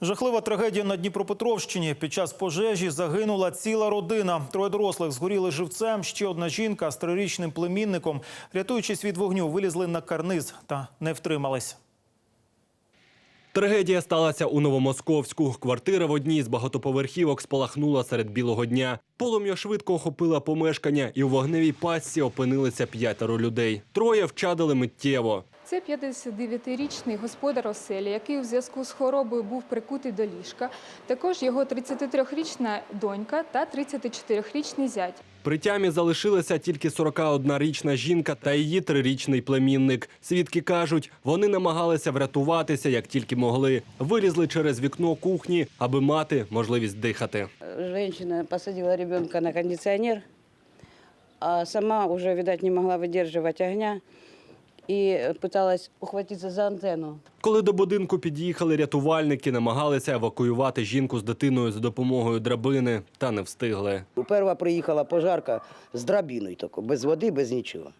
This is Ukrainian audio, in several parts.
Жахлива трагедія на Дніпропетровщині. Під час пожежі загинула ціла родина. Троє дорослих згоріли живцем. Ще одна жінка з трирічним племінником, рятуючись від вогню, вилізли на карниз та не втримались. Трагедія сталася у Новомосковську. Квартира в одній з багатоповерхівок спалахнула серед білого дня. Полум'я швидко охопила помешкання, і у вогневій пастці опинилися п'ятеро людей. Троє вчадили миттєво. Це 59-річний господар оселі, який у зв'язку з хворобою був прикутий до ліжка. Також його 33-річна донька та 34-річний зять. При тямі залишилася тільки 41-річна жінка та її трирічний племінник. Свідки кажуть, вони намагалися врятуватися як тільки могли. Вилізли через вікно кухні, аби мати можливість дихати. Женщина посадила ребенка на кондиционер, а сама уже, видать, не могла выдерживать огня и пыталась ухватиться за антенну. Коли до будинку під'їхали рятувальники, намагалися евакуювати жінку з дитиною за допомогою драбини, та не встигли. Перша приїхала пожарка з драбиною, тако, без води, без нічого.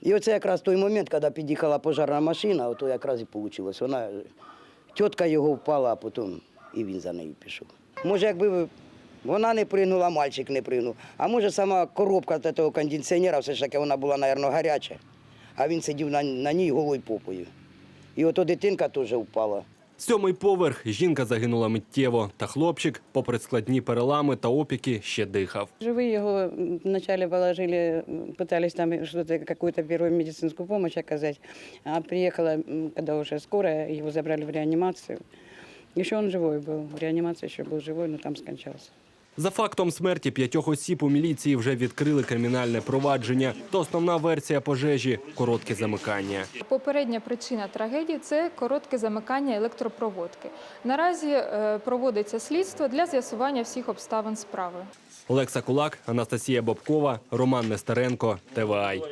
І оце якраз той момент, коли під'їхала пожарна машина, ото якраз і вийшло. Вона, тітка його впала, а потім і він за нею пішов. Може, якби вона не пригнула, мальчик не пригнув. А може, сама коробка того кондиціонера, все ж таки вона була, мабуть, гаряча, а він сидів на, на ній голою попою. І ото дитинка теж впала. Сьомий поверх жінка загинула миттєво, та хлопчик, попри складні перелами та опіки, ще дихав. Живые его м, вначале положили, м, пытались там что-то, какую-то первую медицинскую помощь оказать. А приехала, м, когда уже скорая, его забрали в реанимацию. Еще он живой был, в реанимации еще был живой, но там скончался. За фактом смерті п'ятьох осіб у міліції вже відкрили кримінальне провадження. То основна версія пожежі коротке замикання. Попередня причина трагедії це коротке замикання електропроводки. Наразі е, проводиться слідство для з'ясування всіх обставин справи. Олекса Кулак, Анастасія Бобкова, Роман Нестеренко, ТВАЙ.